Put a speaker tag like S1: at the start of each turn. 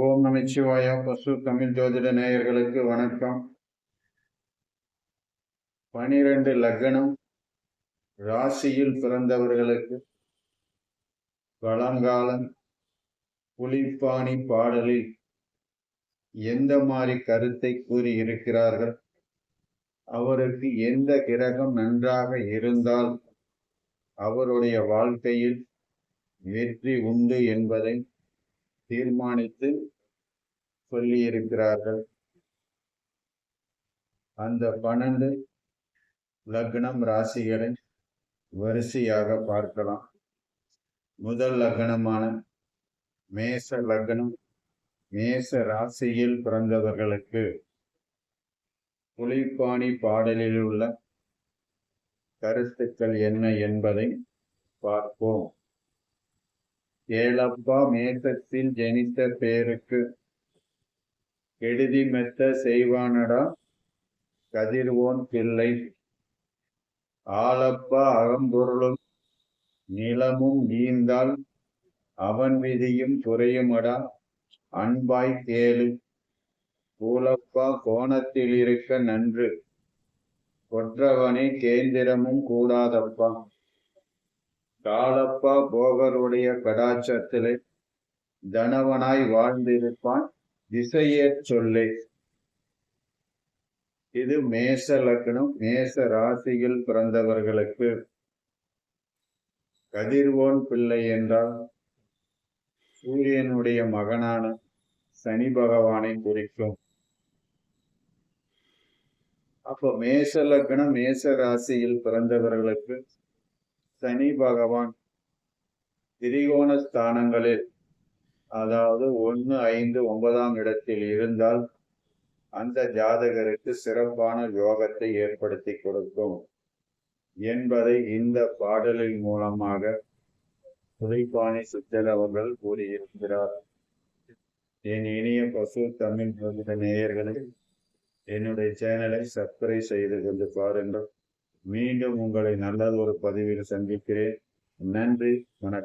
S1: ஓம் நமச்சிவாயா பசு தமிழ் ஜோதிட நேயர்களுக்கு வணக்கம். பனிரெண்டு லக்னம் ராசியில் பிறந்தவர்களுக்கு பழங்காலம் புலிப்பாணி பாடலில் எந்த மாதிரி கருத்தை கூறி இருக்கிறார்கள் அவருக்கு எந்த கிரகம் நன்றாக இருந்தால் அவருடைய வாழ்க்கையில் வெற்றி உண்டு என்பதை தீர்மானித்து சொல்லியிருக்கிறார்கள். அந்த பன்னெண்டு லக்னம் ராசிகளை வரிசையாக பார்க்கலாம். முதல் லக்னமான மேச லக்னம் மேச ராசியில் பிறந்தவர்களுக்கு புலிப்பாணி பாடலில் உள்ள கருத்துக்கள் என்ன என்பதை பார்ப்போம். ஏழப்பா மேசத்தில் ஜனித்த பேருக்கு. கெடுதி மெத்த செய்வானடா கதிர்வோன் பிள்ளை. ஆளப்பா அகம்பொருளும் நிலமும் நீந்தால் அவன் விதியும் குறையுமடா அன்பாய் கேளு. கூலப்பா கோணத்தில் இருக்க நன்று கொற்றவனே கேந்திரமும் கூடாதப்பா. காலப்பா போகருடைய கடாச்சத்திலே தனவனாய் வாழ்ந்திருப்பான் திசையே சொல்லே. இது மேச லக்னம் மேச ராசியில் பிறந்தவர்களுக்கு. கதிர்வோன் பிள்ளை என்றால் சூரியனுடைய மகனான சனி பகவானை குறிக்கும். அப்போ மேச லக்னம் மேச ராசியில் பிறந்தவர்களுக்கு சனி பகவான் திரிகோண ஸ்தானங்களில் அதாவது ஒன்று ஐந்து ஒன்பதாம் இடத்தில் இருந்தால் அந்த ஜாதகருக்கு சிறப்பான யோகத்தை ஏற்படுத்தி கொடுக்கும் என்பதை இந்த பாடலின் மூலமாக துளைப்பாணி சித்தல் அவர்கள் கூறியிருக்கிறார். என் இனிய பசு தமிழ் நேயர்களை என்னுடைய சேனலை சப்ஸ்கிரைப் செய்து கொண்டு பாருங்கள். மீண்டும் உங்களை நல்லதொரு பதிவில் சந்திக்கிறேன். நன்றி வணக்கம்.